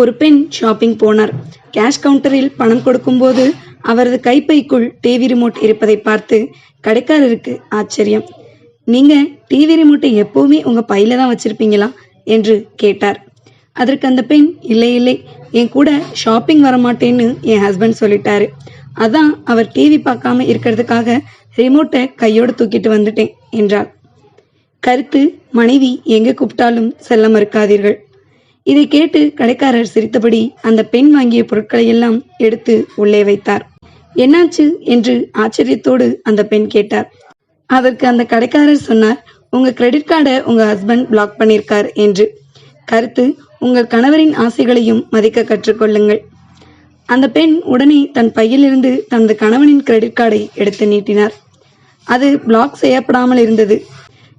ஒரு பெண் ஷாப்பிங் போனார். கேஷ் கவுண்டரில் பணம் கொடுக்கும்போது அவரது கைப்பைக்குள் டிவி ரிமோட் இருப்பதை பார்த்து கடைக்காரருக்கு ஆச்சரியம். நீங்க டிவி ரிமோட்டை எப்பவுமே உங்க பையில தான் வச்சிருப்பீங்களா? என்று கேட்டார். அதற்கு அந்த பெண் இல்லை இல்லை என் கூட ஷாப்பிங் வர மாட்டேன்னு என் ஹஸ்பண்ட் சொல்லிட்டாரு. அதான் அவர் டிவி பார்க்காம இருக்கிறதுக்காக ரிமோட்டை கையோடு தூக்கிட்டு வந்துட்டேன் என்றார். கருத்து மனைவி எங்க கூப்பிட்டாலும் செல்ல மறுக்காதீர்கள். இதை கேட்டு கடைக்காரர் சிரித்தபடி அந்த பெண் வாங்கிய பொருட்களை எல்லாம் எடுத்து உள்ளே வைத்தார். என்னாச்சு? என்று ஆச்சரியத்தோடு அந்த பெண் கேட்டார். அதற்கு அந்த கடைக்காரர் சொன்னார் உங்க கிரெடிட் கார்டை உங்க ஹஸ்பண்ட் பிளாக் பண்ணியிருக்கார் என்று. கருத்து உங்கள் கணவரின் ஆசைகளையும் மதிக்க கற்றுக்கொள்ளுங்கள். அந்த பெண் உடனே தன் பையிலிருந்து தனது கணவனின் கிரெடிட் கார்டை எடுத்து நீட்டினார். அது பிளாக் செய்யப்படாமல் இருந்தது.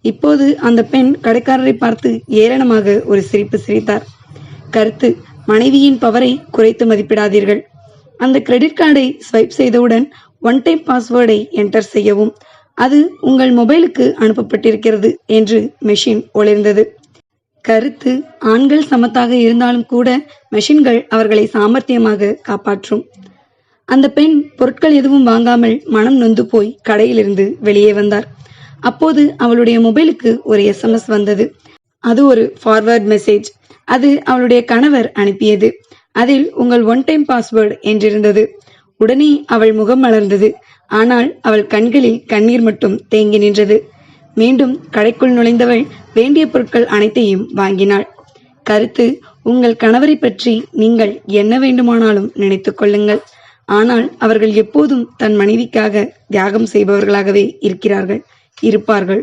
இப்போது அந்த பெண் கடைக்காரரை பார்த்து ஏளனமாக ஒரு சிரிப்பு சிரித்தார். கருத்து மனைவியின் பவரை குறைத்து மதிப்பிடாதீர்கள். அந்த கிரெடிட் கார்டை ஸ்வைப் செய்தவுடன் ஒன் டைம் பாஸ்வேர்டை என்டர் செய்யவும். அது உங்கள் மொபைலுக்கு அனுப்பப்பட்டிருக்கிறது என்று மெஷின் ஒளிர்ந்தது. கருத்து ஆண்கள் சமத்தாக இருந்தாலும் கூட மெஷின்கள் அவர்களை சாமர்த்தியமாக காப்பாற்றும். அந்த பெண் பொருட்கள் எதுவும் வாங்காமல் மனம் நொந்து போய் கடையிலிருந்து வெளியே வந்தார். அப்போது அவளுடைய மொபைலுக்கு ஒரு எஸ்எம்எஸ் வந்தது. அது ஒரு ஃபார்வர்ட் மெசேஜ் அது அவளுடைய கணவர் அனுப்பியது. அதில் உங்கள் ஒன் டைம் பாஸ்வேர்டு என்றிருந்தது. உடனே அவள் முகம் மலர்ந்தது. ஆனால் அவள் கண்களில் கண்ணீர் மட்டும் தேங்கி நின்றது. மீண்டும் கடைக்குள் நுழைந்தவள் வேண்டிய பொருட்கள் அனைத்தையும் வாங்கினாள். கருத்து உங்கள் கணவரை பற்றி நீங்கள் என்ன வேண்டுமானாலும் நினைத்துக் கொள்ளுங்கள். ஆனால் அவர்கள் எப்போதும் தன் மனைவிக்காக தியாகம் செய்பவர்களாகவே இருக்கிறார்கள். இருப்பார்கள்.